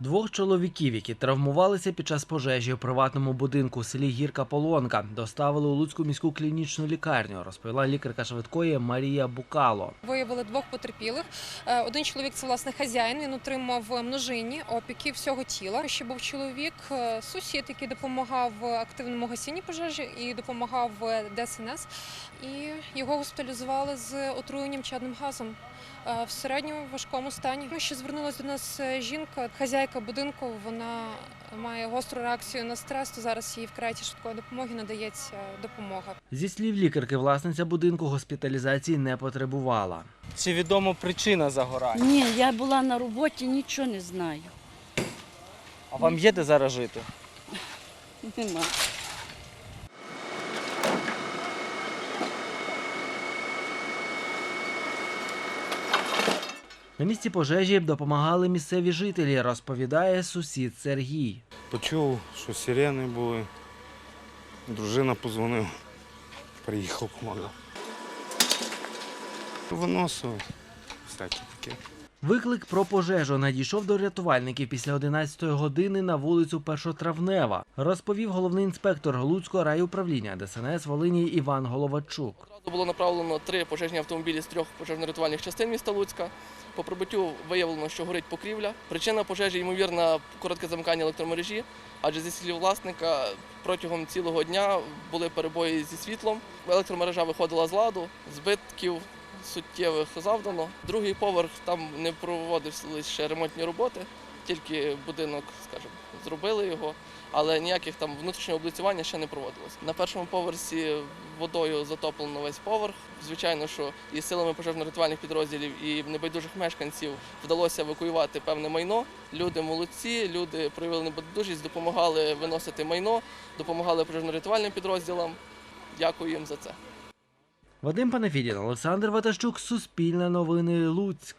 Двох чоловіків, які травмувалися під час пожежі у приватному будинку у селі Гірка Полонка, доставили у Луцьку міську клінічну лікарню, розповіла лікарка швидкої Марія Букало. Виявили двох потерпілих. Е, Один чоловік це власне хазяїн. Він отримав множинні опіки всього тіла. Ще був чоловік, е, сусід, який допомагав активному гасінні пожежі і допомагав ДСНС. І його госпіталізували з отруєнням чадним газом. е, В середньому важкому стані. Ще звернулася до нас е, жінка, хазяйка будинку. Вона має гостру реакцію на стрес. То зараз їй в кареті швидкої допомоги надається допомога. Зі слів лікарки, власниця будинку госпіталізації не потребувала. Чи відома причина загорання? Ні, я була на роботі, нічого не знаю. А вам є де зараз жити? Нема. На місці пожежі допомагали місцеві жителі, розповідає сусід Сергій. Почув, що сирени були. Дружина позвонила, приїхав, допомагав. Виносили. всякі таке. Виклик про пожежу надійшов до рятувальників після 11-ї години на вулицю Першотравнева, розповів головний інспектор Луцького райуправління ДСНС Волині Іван Головачук. Було направлено три пожежні автомобілі з трьох пожежно-рятувальних частин міста Луцька. По прибуттю виявлено, що горить покрівля. Причина пожежі, ймовірно, коротке замикання електромережі, адже зі слів власника протягом цілого дня були перебої зі світлом. Електромережа виходила з ладу, збитків суттєвих завдано. Другий поверх там не проводилися ще ремонтні роботи, тільки будинок, скажімо, зробили його, але ніяких там внутрішнього облицювання ще не проводилось. На першому поверсі водою затоплено весь поверх. Звичайно, що і силами пожежно-рятувальних підрозділів, і небайдужих мешканців вдалося евакуювати певне майно. Люди молодці, люди проявили небайдужість, допомагали виносити майно, допомагали пожежно-рятувальним підрозділам. Дякую їм за це. Вадим Панафідін, Олександр Ватащук, Суспільне новини Луцьк.